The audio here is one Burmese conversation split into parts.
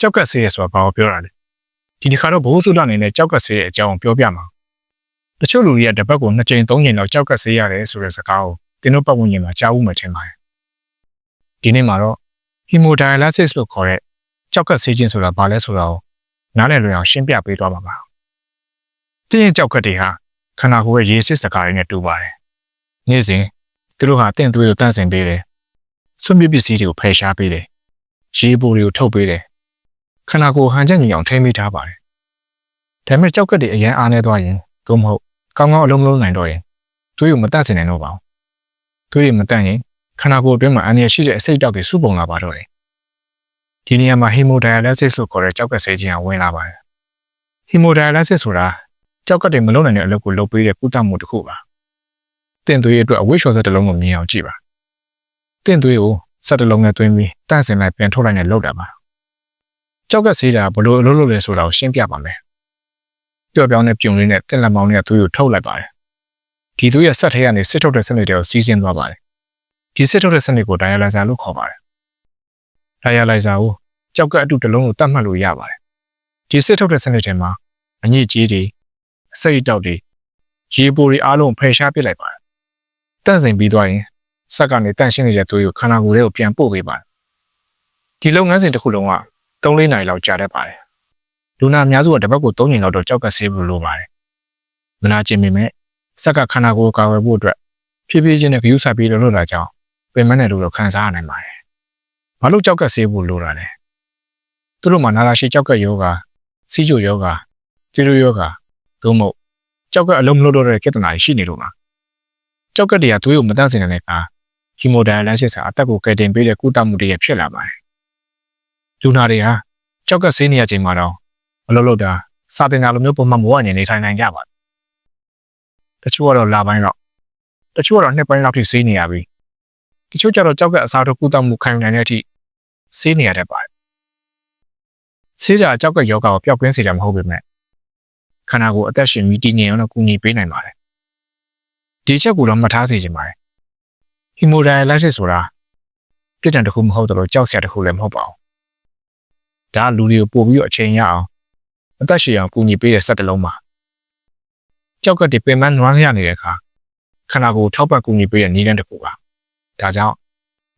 ကြောက်ကက်ဆေးရဆိုတာဘာကိုပြောတာလဲဒီတစ်ခါတော့ဘိုးစုလအနေနဲ့ကြောက်ကက်ဆေးရဲ့အကြောင်းပြောပြမှာတချို့လူတွေကတစ်ပတ်ကို2ကြိမ်3ကြိမ်လောက်ကြောက်ကက်ဆေးရတယ်ဆိုတဲ့စကားကိုတင်းတို့ပတ်ဝန်းကျင်မှာကြားဦးမှထင်ပါတယ်ဒီနေ့မှာတော့ hemodialysis လို့ခေါ်တဲ့ကြောက်ကက်ဆေးခြင်းဆိုတာဘာလဲဆိုတာကိုနားလည်လွယ်အောင်ရှင်းပြပေးသွားပါပါတင်းရင်ကြောက်ကက်တွေဟာခန္ဓာကိုယ်ရဲ့ရေစစ်စကားတွေနဲ့တူပါတယ်နေ့စဉ်သူတို့ဟာတင့်သွေးကိုတန့်စင်ပေးတယ်ဆွမြပစ္စည်းတွေကိုဖယ်ရှားပေးတယ်ရေပိုတွေကိုထုတ်ပေးတယ် ခန္ဓာကိုယ်ဟန်ချက်ညီအောင်ထိန်းမိထားပါတယ်ဒါပေမဲ့ကြောက်ကက်တွေအရင်အားနေသွားရင်သို့မဟုတ်ကောင်းကောင်းအလုံးမလုံးနိုင်တော့ရင်သွေးကိုမတန့်စင်နိုင်တော့ပါဘူးသွေးတွေမတန့်ရင်ခန္ဓာကိုယ်အတွင်းမှာအန္တရာယ်ရှိတဲ့အဆိပ်တောက်တွေစုပုံလာပါတော့တယ်ဒီနေရာမှာ hemodialysis လို့ခေါ်တဲ့ကြောက်ကက်ဆေးခြင်းကဝင်လာပါတယ် hemodialysis ဆိုတာကြောက်ကက်တွေမလုံးနိုင်တဲ့အလုပ်ကိုလုပ်ပေးတဲ့ကုသမှုတစ်ခုပါတင့်သွေးအတွက်အဝိရှော်စက်တစ်လုံးကိုမြင်အောင်ကြည့်ပါတင့်သွေးကိုစက်တစ်လုံးနဲ့တွင်းပြီးတန့်စင်လိုက်ပြန်ထုတ်လိုက်နဲ့လုပ်တာပါ ကြောက်ကက်ဆေးတာဘလို့အလုပ်လုပ်လဲဆိုတာကိုရှင်းပြပါမယ်ပျော့ပြောင်းတဲ့ပြုံလေးနဲ့တက်လက်မောင်းနဲ့သွေးကိုထုတ်လိုက်ပါတယ်ဒီသွေးရဲ့ဆက်ထဲကနေစစ်ထုတ်တဲ့စနစ်တွေကိုစီးဆင်းသွားပါတယ်ဒီစစ်ထုတ်တဲ့စနစ်ကို dialyzer လို့ခေါ်ပါတယ် dialyzer ကိုကြောက်ကက်အတုတစ်လုံးကိုတတ်မှတ်လို့ရပါတယ်ဒီစစ်ထုတ်တဲ့စနစ်ထဲမှာအညစ်အကြေးတွေအဆိပ်အတောက်တွေရေပိုတွေအားလုံးဖယ်ရှားပစ်လိုက်ပါတယ်တန့်စင်ပြီးသွားရင်စက်ကနေတန့်ရှင်းနေတဲ့သွေးကိုခန္ဓာကိုယ်ထဲကိုပြန်ပို့ပေးပါတယ်ဒီလုပ်ငန်းစဉ်တစ်ခုလုံးက 3-4နာရီလောက်ကြာတတ်ပါတယ်လူနာအများစုကတစ်ပတ်ကို3ချိန်လောက်တော့ကြောက်ကက်ဆေးဖို့လိုပါတယ်မနာကျင်ပေမဲ့စက်ကခန္ဓာကိုယ်ကိုကာဝယ်ဖို့အတွက်ဖြည်းဖြည်းချင်းနဲ့ဂရုစိုက်ပြီးလုပ်လို့တာကြောင့်ပင်မနဲ့လို့တော့ခံစားရနိုင်ပါတယ်ဘာလို့ကြောက်ကက်ဆေးဖို့လိုတာလဲသူတို့မှာနာတာရှည်ကြောက်ကက်ယောဂါစီးချိုယောဂါတီရိုယောဂါသို့မဟုတ်ကြောက်ကက်အလုံးမလို့တော့တဲ့ကိတနာရှိနေလို့ပါကြောက်ကက်တွေကသွေးကိုမတန့်စင်တဲ့အခါ hemodialysis ဟာအသက်ကိုကယ်တင်ပေးတဲ့ကုသမှုတွေဖြစ်လာပါတယ် လူနာတွေဟာကြောက်ကက်ဆေးနေရချိန်မှာတော့မလုပ်လို့တာစာတင်တာလိုမျိုးပုံမှန်မဝအနေနေထိုင်နိုင်ကြပါတချို့ကတော့လာပိုင်းတော့တချို့ကတော့နှစ်ပိုင်းလောက်ထိဆေးနေရပြီတချို့ကျတော့ကြောက်ကက်အစားထိုးကုသမှုခံယူနိုင်တဲ့အထိဆေးနေရတတ်ပါတယ်ဆေးကြကြောက်ကက်ယောဂါကိုပျောက်ကင်းစေတယ်မဟုတ်ပေမဲ့ခန္ဓာကိုယ်အသက်ရှင်ပြီးတည်ငြိမ်အောင်တော့ကူညီပေးနိုင်ပါတယ်ဒီချက်ကိုတော့မှတ်ထားစေချင်ပါတယ် hemodialysis ဆိုတာပြစ်ဒဏ်တစ်ခုမဟုတ်တော့ကြောက်စရာတစ်ခုလည်းမဟုတ်ပါဘူး ဒါကလူတွေကိုပို့ပြီးတော့အချိန်ရအောင်အသက်ရှင်အောင်ကူညီပေးတဲ့စက်တစ်လုံးပါကြောက်ကက်တွေပင်မနွားရနေတဲ့အခါခန္ဓာကိုယ်ထောက်ပံ့ကူညီပေးတဲ့နည်းလမ်းတစ်ခုပါဒါကြောင့်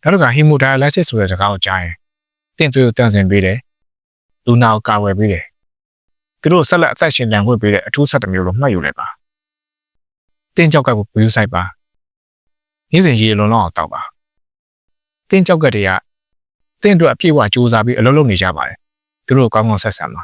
နောက်တစ်ခါ hemodialysis ဆိုတဲ့စကားကိုကြားရင်တင့်သွေးကိုတန့်စင်ပေးတယ်လူနာကိုကာဝယ်ပေးတယ်သူတို့ဆက်လက်အသက်ရှင်လန်ခွင့်ပေးတဲ့အထူးဆက်တစ်မျိုးလို့မှတ်ယူလိုက်ပါတင်းကြောက်ကက်ကိုဘယူဆိုင်ပါနေ့စဉ်ရေလွန်လောက်အောင်တောက်ပါတင်းကြောက်ကက်တွေကတင်းတို့အပြည့်အဝစူးစမ်းပြီးအလုပ်လုပ်နေကြပါတယ် သူတို့ကောင်းကောင်းဆက်ဆံပါ